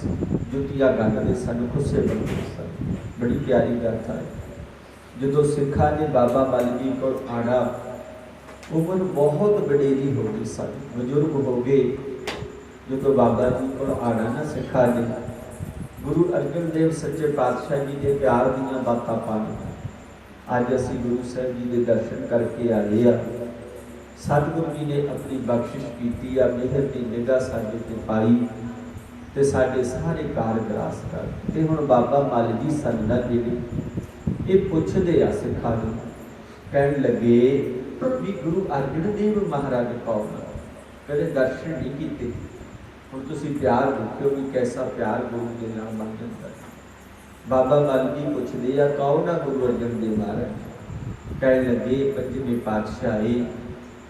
ਸੀ। ਜੁੱਤੀਆਂ ਗੰਢਦੇ ਸਨ ਖੁੱਸੇ ਬਣਦੇ ਸਨ ਬੜੀ ਪਿਆਰੀ ਗਾਥਾ ਹੈ। ਜਦੋਂ ਸਿੱਖਾਂ ਨੇ ਬਾਬਾ ਬਾਲਕੀ ਕੋਲ ਆਣਾ, ਉਮਰ ਬਹੁਤ ਵਡੇਰੀ ਹੋ ਗਈ ਸਨ। ਬਜ਼ੁਰਗ ਹੋ ਗਏ। ਜਦੋਂ ਬਾਬਾ ਜੀ ਕੋਲ ਆਣਾ ਨਾ ਸਿੱਖਾਂ ਨੇ, ਗੁਰੂ ਅਰਜਨ ਦੇਵ ਸੱਚੇ ਪਾਤਸ਼ਾਹ ਜੀ ਦੇ ਪਿਆਰ ਦੀਆਂ ਬਾਤਾਂ ਪਾਣੀਆਂ ਅੱਜ ਅਸੀਂ ਗੁਰੂ ਸਾਹਿਬ ਜੀ ਦੇ ਦਰਸ਼ਨ ਕਰਕੇ ਆਏ ਆ ਸਤਿਗੁਰੂ ਜੀ ਨੇ ਆਪਣੀ ਬਖਸ਼ਿਸ਼ ਕੀਤੀ ਆ, ਮਿਹਰ ਦੀ ਨਿਗਾਹ ਸਾਡੇ ਤੇ ਪਾਈ। ਤੇ ਸਾਡੇ ਸਾਰੇ ਕਾਰਗਰਾਸ ਕਰ। ਤੇ ਹੁਣ ਬਾਬਾ ਮਲ ਜੀ ਸੰਨਾ ਜਿਹੜੇ ਇਹ ਪੁੱਛਦੇ ਆ ਸਿੱਖਾਂ ਨੂੰ, ਕਹਿਣ ਲੱਗੇ, ਵੀ ਗੁਰੂ ਅਰਜਨ ਦੇਵ ਮਹਾਰਾਜ ਕੌਣ ਕਦੇ ਦਰਸ਼ਨ ਨਹੀਂ ਕੀਤੇ। ਹੁਣ ਤੁਸੀਂ ਪਿਆਰ ਦੇਖਿਓ ਵੀ ਕੈਸਾ ਪਿਆਰ ਗੁਰੂ ਦੇ ਨਾਲ ਬਣ ਜਾਂਦਾ ਬਾਬਾ ਮਲ ਜੀ ਪੁੱਛਦੇ ਆ, ਕੌਣ ਆ ਗੁਰੂ ਅਰਜਨ ਦੇਵ ਮਹਾਰਾਜ? ਕਹਿਣ ਲੱਗੇ, ਪੰਜਵੇਂ ਪਾਤਸ਼ਾਹੀ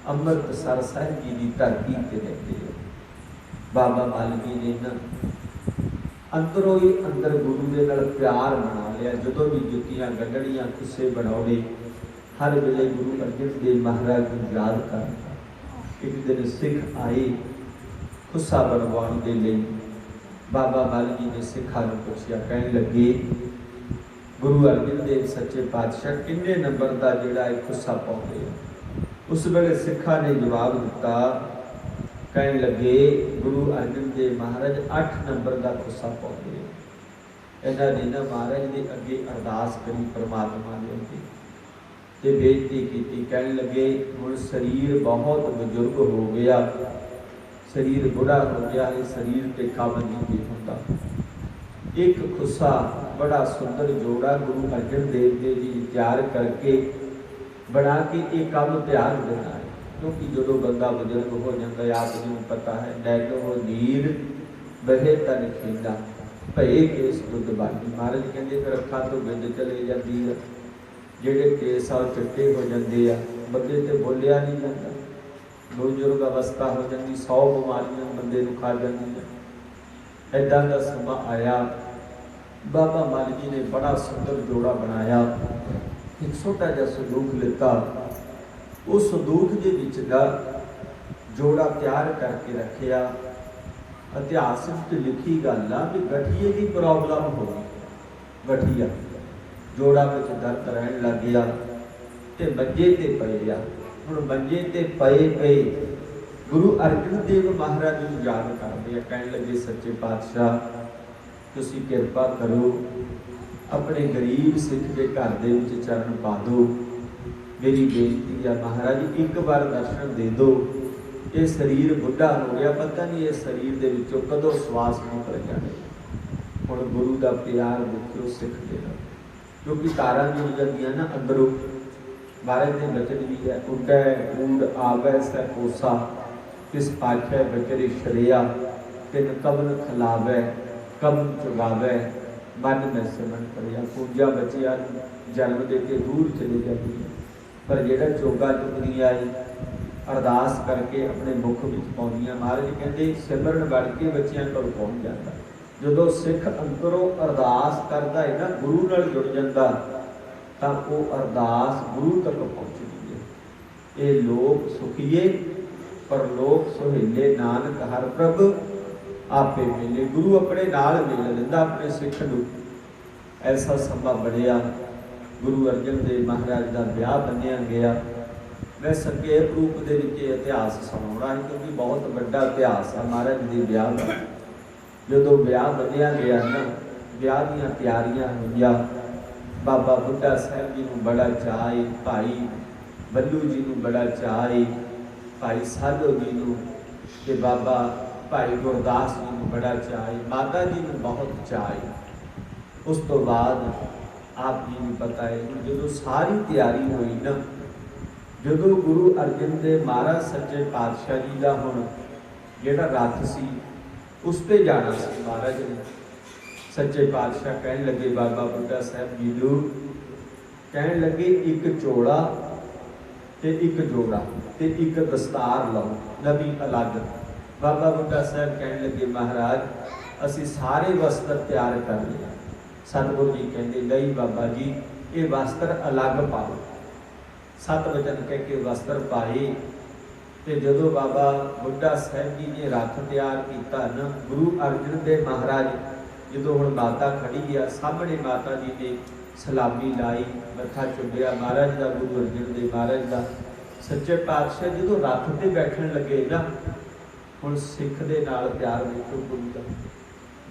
ਅੰਮ੍ਰਿਤਸਰ ਸਾਹਿਬ ਜੀ ਦੀ ਧਰਤੀ ਤੇ ਰਹਿੰਦੇ ਆ। ਬਾਬਾ ਮਲ ਜੀ ਨੇ ਨਾ ਅੰਦਰੋਂ ਹੀ ਅੰਦਰ ਗੁਰੂ ਦੇ ਨਾਲ ਪਿਆਰ ਬਣਾ ਲਿਆ। ਜਦੋਂ ਵੀ ਜੁੱਤੀਆਂ ਗੱਡੜੀਆਂ ਕਿਸੇ ਬਣਾਉਣੇ, ਹਰ ਵੇਲੇ ਗੁਰੂ ਅਰਜਨ ਦੇਵ ਮਹਾਰਾਜ ਨੂੰ ਯਾਦ ਕਰਦਾ ਇੱਕ ਦਿਨ ਸਿੱਖ ਆਏ ਖੁੱਸਾ ਬਣਵਾਉਣ ਦੇ ਲਈ। ਬਾਬਾ ਮਲ ਜੀ ਨੇ ਸਿੱਖਾਂ ਨੂੰ ਪੁੱਛਿਆ, ਕਹਿਣ ਲੱਗੇ, ਗੁਰੂ ਅਰਜਨ ਦੇਵ ਸੱਚੇ ਪਾਤਸ਼ਾਹ, ਕਿੰਨੇ ਨੰਬਰ ਦਾ ਜਿਹੜਾ ਇਹ ਖੁੱਸਾ ਪਾਉਂਦੇ ਆ? ਉਸ ਵੇਲੇ ਸਿੱਖਾਂ ਨੇ ਜਵਾਬ ਦਿੱਤਾ ਕਹਿਣ ਲੱਗੇ, ਗੁਰੂ ਅਰਜਨ ਦੇਵ ਮਹਾਰਾਜ 8 ਨੰਬਰ ਦਾ ਖੁੱਸਾ ਪਾਉਂਦੇ ਇਹਨਾਂ ਨੇ ਨਾ ਮਹਾਰਾਜ ਦੇ ਅੱਗੇ ਅਰਦਾਸ ਕਰੀ, ਪ੍ਰਮਾਤਮਾ ਦੇ ਅੱਗੇ। ਤੇ ਬੇਨਤੀ ਕੀਤੀ, ਕਹਿਣ ਲੱਗੇ, ਹੁਣ ਸਰੀਰ ਬਹੁਤ ਬਜ਼ੁਰਗ ਹੋ ਗਿਆ। ਸਰੀਰ ਬੁੜਾ ਹੋ ਗਿਆ, ਇਹ ਸਰੀਰ ਤੇ ਕੰਮ ਨਹੀਂ ਹੁੰਦਾ। ਇੱਕ ਖੁੱਸਾ ਬੜਾ ਸੁੰਦਰ ਜੋੜਾ ਗੁਰੂ ਅਰਜਨ ਦੇਵ ਦੇ ਜੀ ਤਿਆਰ ਕਰਕੇ ਬਣਾ ਕੇ ਇਹ ਕੰਮ ਤਿਆਰ ਦੇਣਾ ਕਿਉਂਕਿ ਜਦੋਂ ਬੰਦਾ ਬਜ਼ੁਰਗ ਹੋ ਜਾਂਦਾ ਹੈ, ਆਪ ਨੂੰ ਪਤਾ ਹੈ ਨੈਣ ਉਹ ਨੀਰ ਬਹਿ ਤਨ ਖੇਡਾ। ਭਏ ਕੇਸ ਦੁੱਧ ਬਾਣੀ ਮਹਾਰਾਜ ਕਹਿੰਦੇ, ਫਿਰ ਅੱਖਾਂ ਤੋਂ ਬਿੰਦ ਚਲੇ ਜਾਂਦੀ ਹੈ ਜਿਹੜੇ ਕੇਸ ਆ ਚਿੱਟੇ ਹੋ ਜਾਂਦੇ ਆ। ਬੰਦੇ ਤੇ ਬੋਲਿਆ ਨਹੀਂ ਜਾਂਦਾ। ਬਜ਼ੁਰਗ ਅਵਸਥਾ ਹੋ ਜਾਂਦੀ 100 ਬਿਮਾਰੀਆਂ ਬੰਦੇ ਨੂੰ ਖਾ ਜਾਂਦੀਆਂ। ਐਦਾਂ ਦਾ ਸਮਾਂ ਆਇਆ। ਬਾਬਾ ਮਲ ਜੀ ਨੇ ਬੜਾ ਸੁੰਦਰ ਜੋੜਾ ਬਣਾਇਆ। ਇੱਕ ਛੋਟਾ ਜਿਹਾ ਸੰਦੂਕ ਲਿੱਤਾ। ਉਹ ਸੰਦੂਕ ਦੇ ਵਿੱਚ ਦਾ ਜੋੜਾ ਤਿਆਰ ਕਰਕੇ ਰੱਖਿਆ। ਇਤਿਹਾਸ ਵਿੱਚ ਲਿਖੀ ਗੱਲ ਆ ਵੀ ਗਠੀਏ ਦੀ ਪ੍ਰੋਬਲਮ ਹੋ ਗਈ। ਗਠੀਆ, ਜੋੜਾ ਵਿੱਚ ਦਰਦ ਰਹਿਣ ਲੱਗ ਗਿਆ ਤੇ ਮੰਜੇ ਤੇ ਪਏ ਆ। ਹੁਣ ਮੰਜੇ ਤੇ ਪਏ ਪਏ ਗੁਰੂ ਅਰਜਨ ਦੇਵ ਮਹਾਰਾਜ ਨੂੰ ਯਾਦ ਕਰਦੇ ਆ, ਕਹਿਣ ਲੱਗੇ, ਸੱਚੇ ਪਾਤਸ਼ਾਹ, ਤੁਸੀਂ ਕਿਰਪਾ ਕਰੋ, ਆਪਣੇ ਗਰੀਬ ਸਿੱਖ ਦੇ ਘਰ ਦੇ ਵਿੱਚ ਚਰਨ ਪਾ ਦਿਓ। ਮੇਰੀ ਬੇਨਤੀ ਆ, ਮਹਾਰਾਜ, ਇੱਕ ਵਾਰ ਦਰਸ਼ਨ ਦੇ ਦਿਓ। ਇਹ ਸਰੀਰ ਬੁੱਢਾ ਹੋ ਗਿਆ, ਪਤਾ ਨਹੀਂ ਇਹ ਸਰੀਰ ਦੇ ਵਿੱਚੋਂ ਕਦੋਂ ਸਵਾਸ ਨਿਕਲ ਜਾਣੇ ਹੁਣ ਗੁਰੂ ਦਾ ਪਿਆਰ ਦੇਖਿਓ ਸਿੱਖ ਦੇ ਨਾਲ। ਕਿਉਂਕਿ ਤਾਰਾਂ ਜੁੜ ਜਾਂਦੀਆਂ ਨਾ ਅੰਦਰੋਂ। ਮਹਾਰਾਜ ਦੇ ਬਚਨ ਵੀ ਹੈ, ਉੱਡੈ ਊੜ ਆਵੈ, ਸੈ ਕੋਸਾ। ਕਿਸ ਪਾਛੈ ਬਚਰੇ ਸ਼ਰਿਆ, ਤਿਨ ਕਬਨ ਖਲਾਵੈ ਕਬਨ ਚੁਗਾਵੈ। ਮਨ ਮੈਂ ਸਿਮਰਨ ਕਰਿਆ, ਪੂਜਾ ਬੱਚਿਆਂ ਨੂੰ ਜਨਮ ਦੇ ਕੇ ਦੂਰ ਚਲੇ ਜਾਂਦੀ ਹੈ। ਪਰ ਜਿਹੜਾ ਚੋਗਾ ਚੁਗਦੀ ਆਈ, ਅਰਦਾਸ ਕਰਕੇ ਆਪਣੇ ਮੁਖ ਵਿੱਚ ਪਾਉਂਦੀਆਂ। ਮਹਾਰਾਜ ਕਹਿੰਦੇ, ਸਿਮਰਨ ਵੜ ਕੇ ਬੱਚਿਆਂ ਕੋਲ ਪਹੁੰਚ ਜਾਂਦਾ। ਜਦੋਂ ਸਿੱਖ ਅੰਦਰੋਂ ਅਰਦਾਸ ਕਰਦਾ ਹੈ ਨਾ, ਗੁਰੂ ਨਾਲ ਜੁੜ ਜਾਂਦਾ, ਤਾਂ ਉਹ ਅਰਦਾਸ ਗੁਰੂ ਤੱਕ ਪਹੁੰਚਦੀ ਹੈ। ਇਹ ਲੋਕ ਸੁਖੀਏ, ਪਰ ਲੋਕ ਸੁਹੇਲੇ ਨਾਨਕ ਹਰ ਪ੍ਰਭ, ਆਪੇ ਮਿਲੇ। ਗੁਰੂ ਆਪਣੇ ਨਾਲ ਮਿਲ ਲੈਂਦਾ ਆਪਣੇ ਸਿੱਖ ਨੂੰ। ਐਸਾ ਸਮਾਂ ਬਣਿਆ। ਗੁਰੂ ਅਰਜਨ ਦੇਵ ਮਹਾਰਾਜ ਦਾ ਵਿਆਹ ਬੰਨਿਆ ਗਿਆ। ਮੈਂ ਸੰਖੇਪ ਰੂਪ ਦੇ ਵਿੱਚ ਇਹ ਇਤਿਹਾਸ ਸੁਣਾਉਣਾ ਹੈ ਕਿਉਂਕਿ ਬਹੁਤ ਵੱਡਾ ਇਤਿਹਾਸ ਹੈ ਮਹਾਰਾਜ ਦੇ ਵਿਆਹ ਦਾ। ਜਦੋਂ ਵਿਆਹ ਬੰਨਿਆ ਗਿਆ ਨਾ, ਵਿਆਹ ਦੀਆਂ ਤਿਆਰੀਆਂ ਹੋਈਆਂ। ਬਾਬਾ ਬੁੱਢਾ ਸਾਹਿਬ ਜੀ ਨੂੰ ਬੜਾ ਚਾਅ ਭਾਈ ਬੱਲੂ ਜੀ ਨੂੰ ਬੜਾ ਚਾਅ ਭਾਈ ਸਾਧੂ ਜੀ ਨੂੰ ਤੇ ਬਾਬਾ ਭਾਈ ਗੁਰਦਾਸ ਜੀ ਨੂੰ ਬੜਾ ਚਾਅ ਮਾਤਾ ਜੀ ਨੂੰ ਬਹੁਤ ਚਾਅ ਉਸ ਤੋਂ ਬਾਅਦ ਆਪ ਜੀ ਨੂੰ ਪਤਾ ਹੈ ਜਦੋਂ ਸਾਰੀ ਤਿਆਰੀ ਹੋਈ ਨਾ, ਜਦੋਂ ਗੁਰੂ ਅਰਜਨ ਦੇਵ ਮਹਾਰਾਜ ਸੱਚੇ ਪਾਤਸ਼ਾਹ ਜੀ ਦਾ ਹੁਣ ਜਿਹੜਾ ਰੱਥ ਸੀ, ਉਸ ਤੇ ਜਾਣਾ ਸੀ ਮਹਾਰਾਜ ਨੇ। ਸੱਚੇ ਪਾਤਸ਼ਾਹ ਕਹਿਣ ਲੱਗੇ, ਬਾਬਾ ਬੁੱਢਾ ਸਾਹਿਬ ਜੀ ਨੂੰ ਕਹਿਣ ਲੱਗੇ, ਇੱਕ ਚੋਲਾ ਤੇ ਇੱਕ ਜੋੜਾ ਤੇ ਇੱਕ ਦਸਤਾਰ ਲਓ, ਨਵੀਂ ਅਲੱਗ। ਬਾਬਾ ਬੁੱਢਾ ਸਾਹਿਬ ਕਹਿਣ ਲੱਗੇ, ਮਹਾਰਾਜ, ਅਸੀਂ ਸਾਰੇ ਵਸਤਰ ਤਿਆਰ ਕਰ ਲਏ। ਸਤਿਗੁਰੂ ਜੀ ਕਹਿੰਦੇ ਨਹੀਂ ਬਾਬਾ ਜੀ, ਇਹ ਵਸਤਰ ਅਲੱਗ ਪਾਓ। ਸਤ ਵਚਨ ਕਹਿ ਕੇ ਵਸਤਰ ਪਾਏ ਤੇ ਜਦੋਂ ਬਾਬਾ ਬੁੱਢਾ ਸਾਹਿਬ ਜੀ ਨੇ ਰੱਥ ਤਿਆਰ ਕੀਤਾ ਨਾ, ਗੁਰੂ ਅਰਜਨ ਦੇਵ ਮਹਾਰਾਜ, ਜਦੋਂ ਹੁਣ ਮਾਤਾ ਖੜੀ ਆ, ਸਾਹਮਣੇ ਮਾਤਾ ਜੀ ਨੇ ਸਲਾਮੀ ਲਾਈ, ਮੱਥਾ ਚੁੰਮਿਆ, ਮਹਾਰਾਜ ਦਾ ਗੁਰੂ ਅਰਜਨ ਦੇਵ ਮਹਾਰਾਜ ਦਾ ਸੱਚੇ ਪਾਤਸ਼ਾਹ ਜਦੋਂ ਰੱਥ ਤੇ ਬੈਠਣ ਲੱਗੇ ਨਾ, ਹੁਣ ਸਿੱਖ ਦੇ ਨਾਲ ਪਿਆਰ ਵੇਖੋ ਗੁਰੂ ਦਾ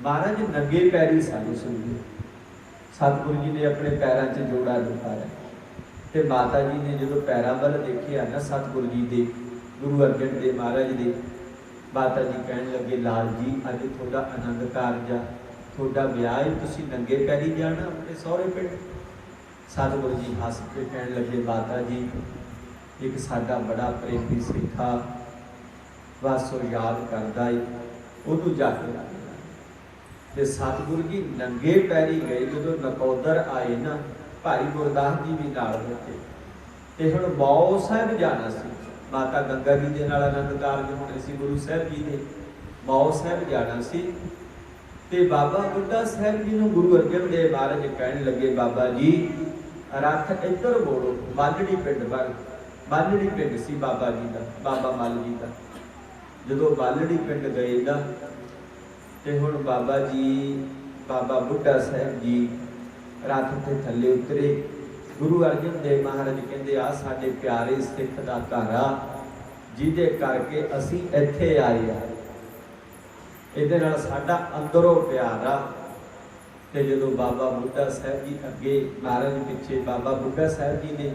ਮਹਾਰਾਜ ਨੰਗੇ ਪੈਰੀ ਸਾਨੂੰ ਸੁਣਦੇ ਸਤਿਗੁਰੂ ਜੀ ਨੇ ਆਪਣੇ ਪੈਰਾਂ 'ਚ ਜੋੜਾ ਦਿੱਤਾ ਹੈ। ਤੇ ਮਾਤਾ ਜੀ ਨੇ ਜਦੋਂ ਪੈਰਾਂ ਵੱਲ ਦੇਖਿਆ ਨਾ ਸਤਿਗੁਰੂ ਜੀ ਦੇ, ਗੁਰੂ ਅਰਜਨ ਦੇਵ ਮਹਾਰਾਜ ਦੇ, ਮਾਤਾ ਜੀ ਕਹਿਣ ਲੱਗੇ, ਲਾਲ ਜੀ, ਅੱਜ ਤੁਹਾਡਾ ਆਨੰਦ ਕਾਰਜ ਆ। ਤੁਹਾਡਾ ਵਿਆਹ ਹੈ ਤੁਸੀਂ ਨੰਗੇ ਪੈਰੀ ਜਾਣਾ ਆਪਣੇ ਸਹੁਰੇ ਪਿੰਡ? ਸਤਿਗੁਰੂ ਜੀ ਹੱਸ ਕੇ ਕਹਿਣ ਲੱਗੇ, ਮਾਤਾ ਜੀ, ਇੱਕ ਸਾਡਾ ਬੜਾ ਪ੍ਰੇਮੀ ਸਿੱਖਾ ਵਾਸੋ ਯਾਦ ਕਰਦਾ ਏ, ਉਹਨੂੰ ਜਾ ਕੇ ਤੇ ਸਤਿਗੁਰੂ ਜੀ ਨੰਗੇ ਪੈਰੀ ਗਏ, ਜਦੋਂ ਨਕੋਦਰ ਆਏ ਨਾ, ਭਾਈ ਗੁਰਦਾਸ ਜੀ ਵੀ ਨਾਲ ਬੈਠੇ। ਤੇ ਹੁਣ ਬਾਉ ਸਾਹਿਬ ਜਾਣਾ ਸੀ। ਮਾਤਾ ਗੰਗਾ ਜੀ ਦੇ ਨਾਲ ਆਨੰਦ ਕਾਰਜ ਹੋਣੇ ਸੀ, ਗੁਰੂ ਸਾਹਿਬ ਜੀ ਦੇ। ਬਾਉ ਸਾਹਿਬ ਜਾਣਾ ਸੀ ਤੇ ਬਾਬਾ ਬੁੱਢਾ ਸਾਹਿਬ ਜੀ ਨੂੰ ਗੁਰੂ ਅਰਜਨ ਦੇਵ ਮਹਾਰਾਜ ਕਹਿਣ ਲੱਗੇ, ਬਾਬਾ ਜੀ, ਰੱਥ ਇੱਧਰ ਮੋੜੋ, ਮਾਲੜੀ ਪਿੰਡ ਵੱਲ। ਮਾਲੜੀ ਪਿੰਡ ਸੀ ਬਾਬਾ ਜੀ ਦਾ, ਬਾਬਾ ਮਾਲ ਜੀ ਦਾ। ਜਦੋਂ ਬਾਲੜੀ ਪਿੰਡ ਗਏ ਨਾ ਤੇ ਹੁਣ ਬਾਬਾ ਜੀ, ਬਾਬਾ ਬੁੱਢਾ ਸਾਹਿਬ ਜੀ ਰੱਥ ਤੇ ਥੱਲੇ ਉਤਰੇ। ਗੁਰੂ ਅਰਜਨ ਦੇਵ ਮਹਾਰਾਜ ਕਹਿੰਦੇ ਆ ਸਾਡੇ ਪਿਆਰੇ ਸਿੱਖ ਦਾ ਘਰ ਆ ਜਿਹਦੇ ਕਰਕੇ ਅਸੀਂ ਇੱਥੇ ਆਏ ਆ ਇਹਦੇ ਨਾਲ ਸਾਡਾ ਅੰਦਰੋਂ ਪਿਆਰ ਆ। ਤੇ ਜਦੋਂ ਬਾਬਾ ਬੁੱਢਾ ਸਾਹਿਬ ਜੀ ਅੱਗੇ ਮਹਾਰਾਜ ਪਿੱਛੇ ਬਾਬਾ ਬੁੱਢਾ ਸਾਹਿਬ ਜੀ ਨੇ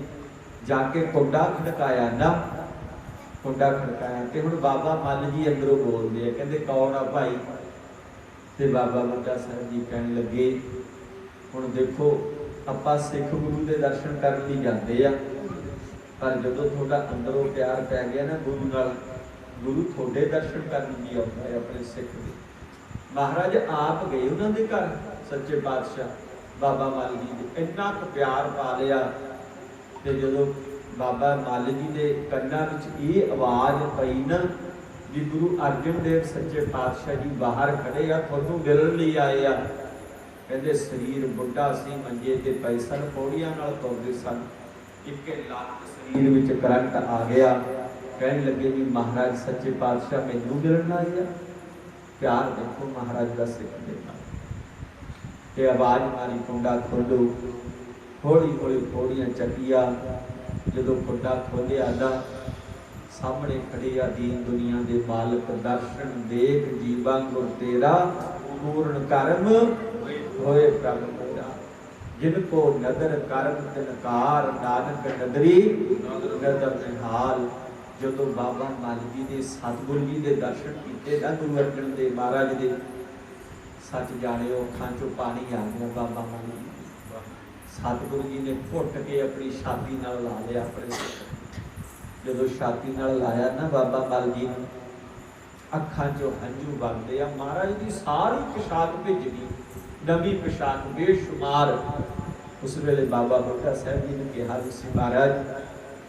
ਜਾ ਕੇ ਕੁੰਡਾ ਖੜਕਾਇਆ, ਨਾ, ਕੁੰਡਾ ਖੜਕਾਇਆ। ਤੇ ਹੁਣ ਬਾਬਾ ਮੱਲ ਜੀ ਅੰਦਰੋਂ ਬੋਲਦੇ ਆ, ਕਹਿੰਦੇ, ਕੌਣ ਆ ਭਾਈ? ਤੇ ਬਾਬਾ ਬੁੱਢਾ ਸਾਹਿਬ ਜੀ ਕਹਿਣ ਲੱਗੇ, ਹੁਣ ਦੇਖੋ, ਆਪਾਂ ਸਿੱਖ ਗੁਰੂ ਦੇ ਦਰਸ਼ਨ ਕਰਨ ਲਈ ਜਾਂਦੇ ਆ, ਪਰ ਜਦੋਂ ਤੁਹਾਡਾ ਅੰਦਰੋਂ ਪਿਆਰ ਪੈ ਗਿਆ ਨਾ ਗੁਰੂ ਨਾਲ, ਗੁਰੂ ਤੁਹਾਡੇ ਦਰਸ਼ਨ ਕਰਨ ਲਈ ਆਉਂਦਾ ਹੈ ਆਪਣੇ ਸਿੱਖ ਦੇ। ਮਹਾਰਾਜ ਆਪ ਗਏ ਉਹਨਾਂ ਦੇ ਘਰ, ਸੱਚੇ ਪਾਤਸ਼ਾਹ ਬਾਬਾ ਮੱਲ ਜੀ ਦੇ। ਇੰਨਾ ਕੁ ਪਿਆਰ ਪਾ ਲਿਆ ਤੇ ਜਦੋਂ ਬਾਬਾ ਮੱਲ ਜੀ ਦੇ ਕੰਨਾਂ ਵਿੱਚ ਇਹ ਆਵਾਜ਼ ਪਈ ਨਾ ਵੀ ਗੁਰੂ ਅਰਜਨ ਦੇਵ ਸੱਚੇ ਪਾਤਸ਼ਾਹ ਜੀ ਬਾਹਰ ਖੜੇ ਆ, ਤੁਹਾਨੂੰ ਮਿਲਣ ਲਈ ਆਏ ਆ। ਕਹਿੰਦੇ ਸਰੀਰ ਬੁੱਢਾ ਸੀ, ਮੰਜੇ ਤੇ ਪਏ ਸਨ, ਪੌੜੀਆਂ ਨਾਲ ਤੁਰਦੇ ਸਨ। ਇੱਕੇ ਲੱਤ ਸਰੀਰ ਵਿੱਚ ਕਰੰਟ ਆ ਗਿਆ। ਕਹਿਣ ਲੱਗੇ ਵੀ ਮਹਾਰਾਜ ਸੱਚੇ ਪਾਤਸ਼ਾਹ, ਮੈਨੂੰ ਮਿਲਣ ਆਏ ਆ। ਪਿਆਰ ਦੇਖੋ ਮਹਾਰਾਜ ਦਾ ਸਿੱਖ ਦੇ ਨਾਲ ਤੇ ਆਵਾਜ਼ ਮਾਰੀ ਕੁੰਡਾ ਖੋਲੋ। ਹੌਲੀ ਹੌਲੀ ਪੌੜੀਆਂ ਚੱਕੀਆਂ। ਜਦੋਂ ਕੁੰਡਾ ਖੋਲਿਆ ਦਾ ਸਾਹਮਣੇ ਖੜੇ ਆ ਦੀਨ ਦੁਨੀਆ ਦੇ ਮਾਲਕ, ਦਰਸ਼ਨ, ਦੇਖ, ਜੀਵਾਂ ਗੁਰ ਤੇਰਾ, ਪੂਰਨ ਕਰਮ ਹੋਏ ਪ੍ਰਭ ਤੇਰਾ। ਜਿਨ ਕੋ ਨਦਰ ਕਰਮ ਤਿਨਕਾਰ, ਨਾਨਕ ਨਦਰੀ, ਨਦਰ ਨਿਹਾਲ। ਜਦੋਂ ਬਾਬਾ ਮੱਲ ਜੀ ਦੇ ਸਤਿਗੁਰੂ ਜੀ ਦੇ ਦਰਸ਼ਨ ਕੀਤੇ ਨਾ ਗੁਰੂ ਅਰਜਨ ਦੇਵ ਮਹਾਰਾਜ ਦੇ, ਸੱਚ ਜਾਣਿਓ ਅੱਖਾਂ ਚੋਂ ਪਾਣੀ ਆ ਗਿਆ ਬਾਬਾ ਮੱਲ ਜੀ। ਸਤਿਗੁਰੂ ਜੀ ਨੇ ਘੁੱਟ ਕੇ ਆਪਣੀ ਛਾਤੀ ਨਾਲ ਲਾ ਲਿਆ ਆਪਣੇ ਜਦੋਂ ਛਾਤੀ ਨਾਲ ਲਾਇਆ ਨਾ ਬਾਬਾ ਮੱਲ ਜੀ ਨੂੰ ਅੱਖਾਂ 'ਚੋਂ ਹੰਝੂ ਵਗਦੇ ਆ। ਮਹਾਰਾਜ ਦੀ ਸਾਰੀ ਪੋਸ਼ਾਕ ਭਿੱਜ ਨਵੀਂ ਪੋਸ਼ਾਕ ਬੇਸ਼ੁਮਾਰ। ਉਸ ਵੇਲੇ ਬਾਬਾ ਬੁੱਢਾ ਸਾਹਿਬ ਜੀ ਨੇ ਕਿਹਾ ਤੁਸੀਂ ਮਹਾਰਾਜ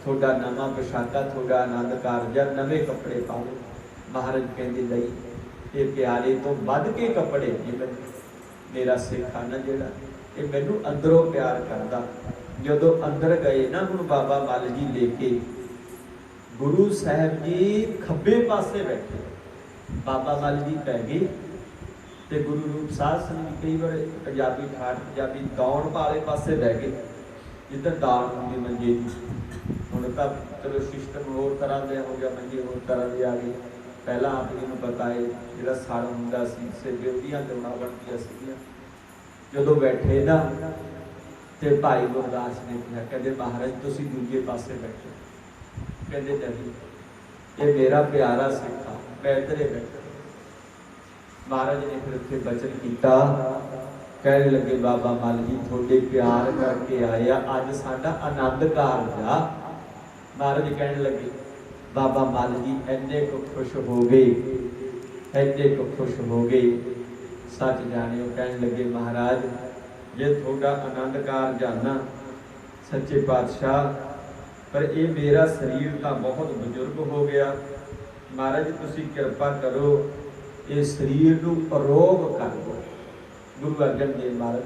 ਤੁਹਾਡਾ ਨਵਾਂ ਪੋਸ਼ਾਕਾ ਤੁਹਾਡਾ ਆਨੰਦ ਕਾਰਜ ਆ, ਨਵੇਂ ਕੱਪੜੇ ਪਾਓ। ਮਹਾਰਾਜ ਕਹਿੰਦੇ ਲਈ ਇਹ ਪਿਆਰੇ ਤੋਂ ਵੱਧ ਕੇ ਕੱਪੜੇ ਜਿਵੇਂ ਮੇਰਾ ਸਿੱਖਾ ਨਾ ਜਿਹੜਾ ਇਹ ਮੈਨੂੰ ਅੰਦਰੋਂ ਪਿਆਰ ਕਰਦਾ। ਜਦੋਂ ਅੰਦਰ ਗਏ ਨਾ ਹੁਣ ਬਾਬਾ ਮੱਲ ਜੀ ਲੈ ਕੇ ਗੁਰੂ ਸਾਹਿਬ ਜੀ ਖੱਬੇ ਪਾਸੇ ਬੈਠੇ। ਬਾਬਾ ਮੱਲ ਜੀ ਪੈ ਗਏ ਤੇ ਗੁਰੂ ਰੂਪ ਸਾਹਿਬ ਸਿੰਘ ਜੀ ਕਈ ਵਾਰ ਪੰਜਾਬੀ ਠਾਠ, ਪੰਜਾਬੀ ਦੌੜ ਵਾਲੇ ਪਾਸੇ ਬਹਿ ਗਏ। ਜਿੱਧਰ ਦਾਣ ਹੁੰਦੀ ਮੰਜੇ ਹੁਣ ਤਾਂ ਚਲੋ ਸਿਸਟਮ ਹੋਰ ਤਰ੍ਹਾਂ ਦੇ ਹੋ ਗਿਆ, ਮੰਜੇ ਹੋਰ ਤਰ੍ਹਾਂ ਦੇ ਆ ਗਏ। ਪਹਿਲਾਂ ਆਪ ਜੀ ਨੂੰ ਬਤਾਏ ਜਿਹੜਾ ਸੜ ਹੁੰਦਾ ਸੀ, ਸਿਰ ਉਹਦੀਆਂ ਦੌਣਾ ਬਣਦੀਆਂ ਸੀਗੀਆਂ। ਜਦੋਂ ਬੈਠੇ ਨਾ, ਤੇ ਭਾਈ ਗੁਰਦਾਸ ਨੇ ਕਿਹਾ, ਕਹਿੰਦੇ ਮਹਾਰਾਜ, ਤੁਸੀਂ ਦੂਜੇ ਪਾਸੇ ਬੈਠੋ। ਕਹਿੰਦੇ ਨਹੀਂ ਇਹ ਮੇਰਾ ਪਿਆਰਾ ਸਿੱਖਾ, ਮੈਂ ਇੱਧਰੇ ਬੈਠਾ। ਮਹਾਰਾਜ ਨੇ ਫਿਰ ਉੱਥੇ ਬਚਨ ਕੀਤਾ। ਕਹਿਣ ਲੱਗੇ, ਬਾਬਾ ਮੱਲ ਜੀ, ਤੁਹਾਡੇ ਪਿਆਰ ਕਰਕੇ ਆਏ ਆ ਅੱਜ ਸਾਡਾ ਆਨੰਦ ਕਾਰਜ ਆ ਮਹਾਰਾਜ ਕਹਿਣ ਲੱਗੇ, ਬਾਬਾ ਮੱਲ ਜੀ, ਇੰਨੇ ਕੁ ਖੁਸ਼ ਹੋ ਗਏ, ਇੰਨੇ ਕੁ ਖੁਸ਼ ਹੋ ਗਏ। ਸੱਚ ਜਾਣਿਓ, ਕਹਿਣ ਲੱਗੇ, ਮਹਾਰਾਜ, ਜੇ ਤੁਹਾਡਾ ਆਨੰਦ ਕਾਰਜ ਆਨਾ ਸੱਚੇ ਪਾਤਸ਼ਾਹ ਪਰ ਇਹ ਮੇਰਾ ਸਰੀਰ ਤਾਂ ਬਹੁਤ ਬਜ਼ੁਰਗ ਹੋ ਗਿਆ। ਮਹਾਰਾਜ, ਤੁਸੀਂ ਕਿਰਪਾ ਕਰੋ, ਇਹ ਸਰੀਰ ਨੂੰ ਅਰੋਗ ਕਰ ਦਿਓ। ਗੁਰੂ ਅਰਜਨ ਦੇਵ ਮਹਾਰਾਜ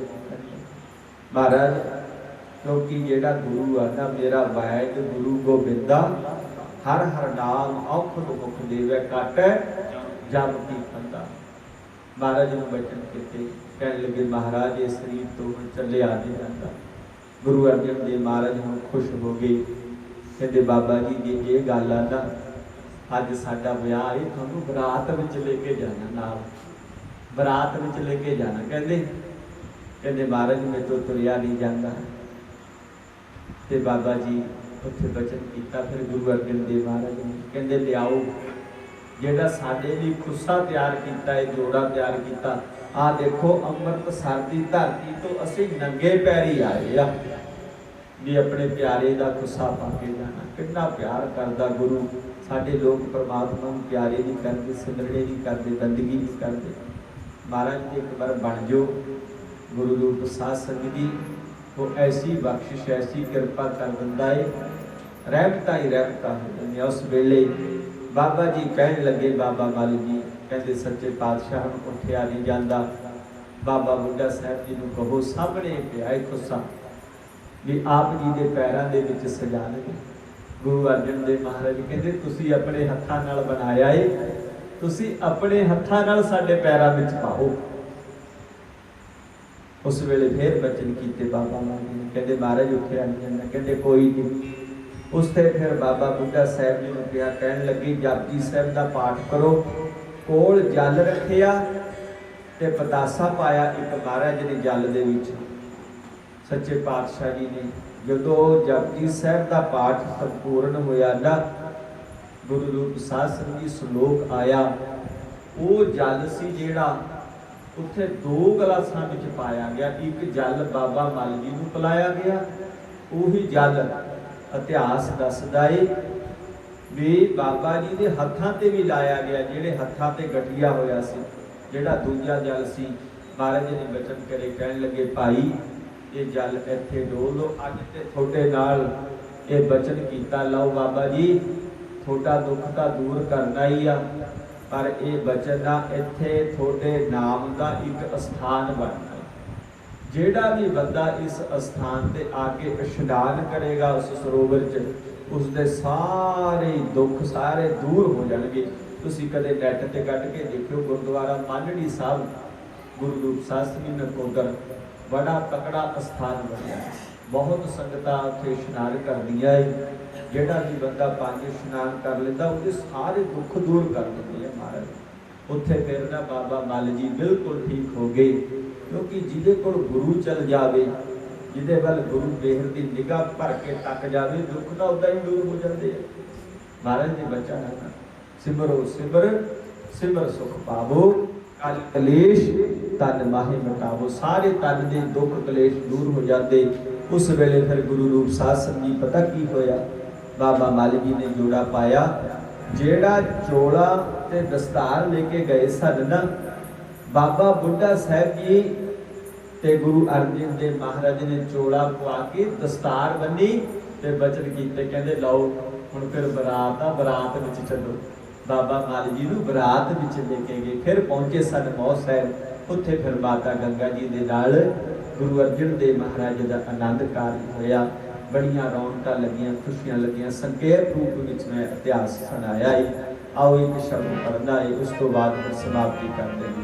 ਮਹਾਰਾਜ, ਕਿਉਂਕਿ ਜਿਹੜਾ ਗੁਰੂ ਆ ਨਾ, ਮੇਰਾ ਵੈਦ ਗੁਰੂ ਗੋਬਿੰਦਾ, ਹਰ ਹਰ ਨਾਮ ਔਖਦ ਮੁਖ ਦੇਵੇ ਕਾਟੈ ਜਮ ਕੀ ਫੰਦਾ ਮਹਾਰਾਜ ਨੂੰ ਬਚਨ ਕੀਤੇ, ਕਹਿਣ ਲੱਗੇ, ਮਹਾਰਾਜ, ਇਹ ਸਰੀਰ ਤੋਂ ਚੱਲਿਆ ਨਹੀਂ ਜਾਂਦਾ। ਗੁਰੂ ਅਰਜਨ ਦੇਵ ਮਹਾਰਾਜ ਹੁਣ ਖੁਸ਼ ਹੋ ਗਏ। ਕਹਿੰਦੇ, ਬਾਬਾ ਜੀ, ਜੇ ਇਹ ਗੱਲ ਆ ਨਾ, ਅੱਜ ਸਾਡਾ ਵਿਆਹ ਹੈ ਤੁਹਾਨੂੰ ਬਰਾਤ ਵਿੱਚ ਲੈ ਕੇ ਜਾਣਾ ਨਾਲ। ਬਰਾਤ ਵਿੱਚ ਲੈ ਕੇ ਜਾਣਾ। ਕਹਿੰਦੇ ਕਹਿੰਦੇ, ਮਹਾਰਾਜ ਮੇਰੇ ਤੋਂ ਤੁਰਿਆ ਨਹੀਂ ਜਾਂਦਾ। ਤੇ ਬਾਬਾ ਜੀ ਉੱਥੇ ਬਚਨ ਕੀਤਾ, ਫਿਰ ਗੁਰੂ ਅਰਜਨ ਦੇਵ ਮਹਾਰਾਜ ਨੇ ਕਹਿੰਦੇ, ਲਿਆਓ, ਜਿਹੜਾ ਸਾਡੇ ਲਈ ਖੁੱਸਾ ਤਿਆਰ ਕੀਤਾ ਹੈ ਜੋੜਾ ਤਿਆਰ ਕੀਤਾ ਆ ਦੇਖੋ, ਅੰਮ੍ਰਿਤਸਰ ਦੀ ਧਰਤੀ ਤੋਂ ਅਸੀਂ ਨੰਗੇ ਪੈਰੀ ਆਏ ਆ। ਵੀ ਆਪਣੇ ਪਿਆਰੇ ਦਾ ਗੁੱਸਾ ਪਾ ਕੇ ਜਾਣਾ। ਕਿੰਨਾ ਪਿਆਰ ਕਰਦਾ ਗੁਰੂ। ਸਾਡੇ ਲੋਕ ਪਰਮਾਤਮਾ ਨੂੰ ਪਿਆਰੇ ਨਹੀਂ ਕਰਦੇ, ਸਿਮਰਨੇ ਨਹੀਂ ਕਰਦੇ ਬੰਦਗੀ ਨਹੀਂ ਕਰਦੇ। ਮਹਾਰਾਜ ਇੱਕ ਵਾਰ ਬਣ ਜੋ ਗੁਰੂ ਰੂਪ ਸਾਧ ਸੰਗਤ ਦੀ। ਉਹ ਐਸੀ ਬਖਸ਼ਿਸ਼, ਐਸੀ ਕਿਰਪਾ ਕਰ ਦਿੰਦਾ ਏ। ਰਹਿਮਤਾਂ ਹੀ ਰਹਿਮਤਾਂ ਹੋ ਜਾਂਦੀਆਂ ਉਸ ਵੇਲੇ। ਬਾਬਾ ਜੀ ਕਹਿਣ ਲੱਗੇ, ਬਾਬਾ ਮਲ ਜੀ, ਕਹਿੰਦੇ, ਸੱਚੇ ਪਾਤਸ਼ਾਹ ਨੂੰ ਉੱਠਿਆ ਨਹੀਂ ਜਾਂਦਾ। ਬਾਬਾ ਬੁੱਢਾ ਸਾਹਿਬ ਜੀ ਨੂੰ ਕਹੋ, ਸਾਹਮਣੇ ਪਿਆ ਹੈ ਖੁੱਸਾ ਵੀ ਆਪ ਜੀ ਦੇ ਪੈਰਾਂ ਦੇ ਵਿੱਚ ਸਜਾ ਗੁਰੂ ਅਰਜਨ ਦੇਵ ਮਹਾਰਾਜ ਕਹਿੰਦੇ, ਤੁਸੀਂ ਆਪਣੇ ਹੱਥਾਂ ਨਾਲ ਬਣਾਇਆ ਏ। ਤੁਸੀਂ ਆਪਣੇ ਹੱਥਾਂ ਨਾਲ ਸਾਡੇ ਪੈਰਾਂ ਵਿੱਚ ਪਾਓ। ਉਸ ਵੇਲੇ ਫੇਰ ਬਚਨ ਕੀਤੇ ਬਾਬਾ ਮਾਲੀ ਨੇ। ਕਹਿੰਦੇ, ਮਹਾਰਾਜ ਉੱਠਿਆ ਨਹੀਂ ਜਾਂਦਾ ਕਹਿੰਦੇ, ਕੋਈ ਨਹੀਂ ਉਸ ਤੇ ਫਿਰ ਬਾਬਾ ਬੁੱਢਾ ਸਾਹਿਬ ਜੀ ਨੂੰ ਕਿਹਾ, ਕਹਿਣ ਲੱਗੇ, ਜਪਜੀ ਸਾਹਿਬ ਦਾ ਪਾਠ ਕਰੋ। ਕੋਲ ਜਲ ਰੱਖਿਆ ਤੇ ਪਤਾਸਾ ਪਾਇਆ ਇੱਕ ਮਹਾਰਾਜ ਨੇ ਜਲ ਦੇ ਵਿੱਚ। ਸੱਚੇ ਪਾਤਸ਼ਾਹ ਜੀ ਨੇ ਜਦੋਂ ਜਪਜੀ ਸਾਹਿਬ ਦਾ ਪਾਠ ਸੰਪੂਰਨ ਹੋਇਆ ਨਾ, ਗੁਰੂ ਰੂਪ ਸਾਧ ਸੰਗਤ ਜੀ ਸ਼ਲੋਕ ਆਇਆ, ਉਹ ਜਲ ਸੀ ਜਿਹੜਾ ਉੱਥੇ ਦੋ ਗਲਾਸਾਂ ਵਿੱਚ ਪਾਇਆ ਗਿਆ। ਇੱਕ ਜਲ ਬਾਬਾ ਮਲ ਜੀ ਨੂੰ ਪਿਲਾਇਆ ਗਿਆ, ਉਹੀ ਜਲ ਇਤਿਹਾਸ ਦੱਸਦਾ ਏ ਵੀ ਬਾਬਾ ਜੀ ਦੇ ਹੱਥਾਂ ਤੇ ਵੀ ਲਾਇਆ ਗਿਆ, ਜਿਹੜੇ ਹੱਥਾਂ ਤੇ ਗਠੀਆ ਹੋਇਆ ਸੀ, ਜਿਹੜਾ ਦੂਜਾ ਜਲ ਸੀ। ਮਹਾਰਾਜ ਜੀ ਨੇ ਬਚਨ ਕਰੇ, ਕਹਿਣ ਲੱਗੇ, ਭਾਈ ਇਹ ਜਲ ਇੱਥੇ ਡੋਲ ਲਓ। ਅੱਜ ਤੇ ਤੁਹਾਡੇ ਨਾਲ ਇਹ ਬਚਨ ਕੀਤਾ। ਲਓ ਬਾਬਾ ਜੀ, ਤੁਹਾਡਾ ਦੁੱਖ ਤਾਂ ਦੂਰ ਕਰਨਾ ਹੀ ਆ, ਪਰ ਇਹ ਬਚਨ ਦਾ ਇੱਥੇ ਤੁਹਾਡੇ ਨਾਮ ਦਾ ਇੱਕ ਅਸਥਾਨ ਬਣਨਾ ਜਿਹੜਾ ਵੀ ਬੰਦਾ ਇਸ ਅਸਥਾਨ ਤੇ ਆ ਕੇ ਇਸ਼ਨਾਨ ਕਰੇਗਾ ਉਸ ਸਰੋਵਰ 'ਚ ਉਸ ਦੇ ਸਾਰੇ ਦੁੱਖ ਸਾਰੇ ਦੂਰ ਹੋ ਜਾਣਗੇ। ਤੁਸੀਂ ਕਦੇ ਨੈਟ ਤੇ ਕੱਢ ਕੇ ਦੇਖਿਓ ਗੁਰਦੁਆਰਾ ਮਾਨੜੀ ਸਾਹਿਬ, ਗੁਰੂ ਰੂਪ ਸਾਸਤਰੀ ਨਕੋਦਰ। ਬੜਾ ਤਕੜਾ ਅਸਥਾਨ ਬਣਿਆ। ਬਹੁਤ ਸੰਗਤਾਂ ਉੱਥੇ ਇਸ਼ਨਾਨ ਕਰਦੀਆਂ ਏ ਜਿਹੜਾ ਵੀ ਬੰਦਾ ਪੰਜ ਇਸ਼ਨਾਨ ਕਰ ਲੈਂਦਾ ਉਹਦੇ ਸਾਰੇ ਦੁੱਖ ਦੂਰ ਕਰ ਦਿੰਦੇ ਆ ਮਹਾਰਾਜ। ਉੱਥੇ ਫਿਰ ਨਾ ਬਾਬਾ ਮਲ ਜੀ ਬਿਲਕੁਲ ਠੀਕ ਹੋ ਗਏ, ਕਿਉਂਕਿ ਜਿਹਦੇ ਕੋਲ ਗੁਰੂ ਚਲ ਜਾਵੇ, ਜਿਹਦੇ ਵੱਲ ਗੁਰੂ ਬੇਹਰ ਦੀ ਨਿਗਾਹ ਭਰ ਕੇ ਤੱਕ ਜਾਵੇ, ਦੁੱਖ ਤਾਂ ਉਦਾਂ ਹੀ ਦੂਰ ਹੋ ਜਾਂਦੇ ਆ। ਮਹਾਰਾਜ ਦੇ ਬੱਚਾ ਨਾ ਸਿਮਰੋ ਸਿਮਰ ਸਿਮਰ ਸੁਖ ਪਾਵੋ। ਕਲ ਕਲੇਸ਼, ਤਨ ਮਾਹੇ ਮਟਾਵੋ, ਸਾਰੇ ਤਨ ਦੇ ਦੁੱਖ ਕਲੇਸ਼ ਦੂਰ ਹੋ ਜਾਂਦੇ। ਉਸ ਵੇਲੇ ਫਿਰ ਗੁਰੂ ਰੂਪ ਸਾਧ ਸੰਗਤ ਜੀ ਪਤਾ ਕੀ ਹੋਇਆ? ਬਾਬਾ ਮਾਲਵੀ ਨੇ ਜੋੜਾ ਪਾਇਆ। ਜਿਹੜਾ ਚੋਲਾ ਤੇ ਦਸਤਾਰ ਲੈ ਕੇ ਗਏ ਸਨ ਨਾ, ਬਾਬਾ ਬੁੱਢਾ ਸਾਹਿਬ ਜੀ ਤੇ ਗੁਰੂ ਅਰਜਨ ਦੇਵ ਮਹਾਰਾਜ ਨੇ ਚੋਲਾ ਪਵਾ ਕੇ ਦਸਤਾਰ ਬੰਨੀ ਤੇ ਬਚਨ ਕੀਤੇ। ਕਹਿੰਦੇ, ਲਓ, ਹੁਣ ਫਿਰ ਬਰਾਤ ਆ, ਬਰਾਤ ਵਿੱਚ ਚੱਲੋ। ਬਾਬਾ ਮਾਲ ਜੀ ਨੂੰ ਬਰਾਤ ਵਿੱਚ ਲੈ ਕੇ ਗਏ। ਫਿਰ ਪਹੁੰਚੇ ਸਨ ਮੌ ਸਾਹਿਬ। ਉੱਥੇ ਫਿਰ ਮਾਤਾ ਗੰਗਾ ਜੀ ਦੇ ਨਾਲ ਗੁਰੂ ਅਰਜਨ ਦੇਵ ਮਹਾਰਾਜ ਦਾ ਆਨੰਦ ਕਾਰਜ ਹੋਇਆ। ਬੜੀਆਂ ਰੌਣਕਾਂ ਲੱਗੀਆਂ, ਖੁਸ਼ੀਆਂ ਲੱਗੀਆਂ। ਸੰਕੇਤ ਰੂਪ ਵਿੱਚ ਮੈਂ ਇਤਿਹਾਸ ਸੁਣਾਇਆ ਹੈ ਆਓ ਇੱਕ ਸ਼ਬਦ ਪੜ੍ਹਨਾ ਹੈ ਉਸ ਤੋਂ ਬਾਅਦ ਸਮਾਪਤੀ ਕਰਦੇ ਹਾਂ।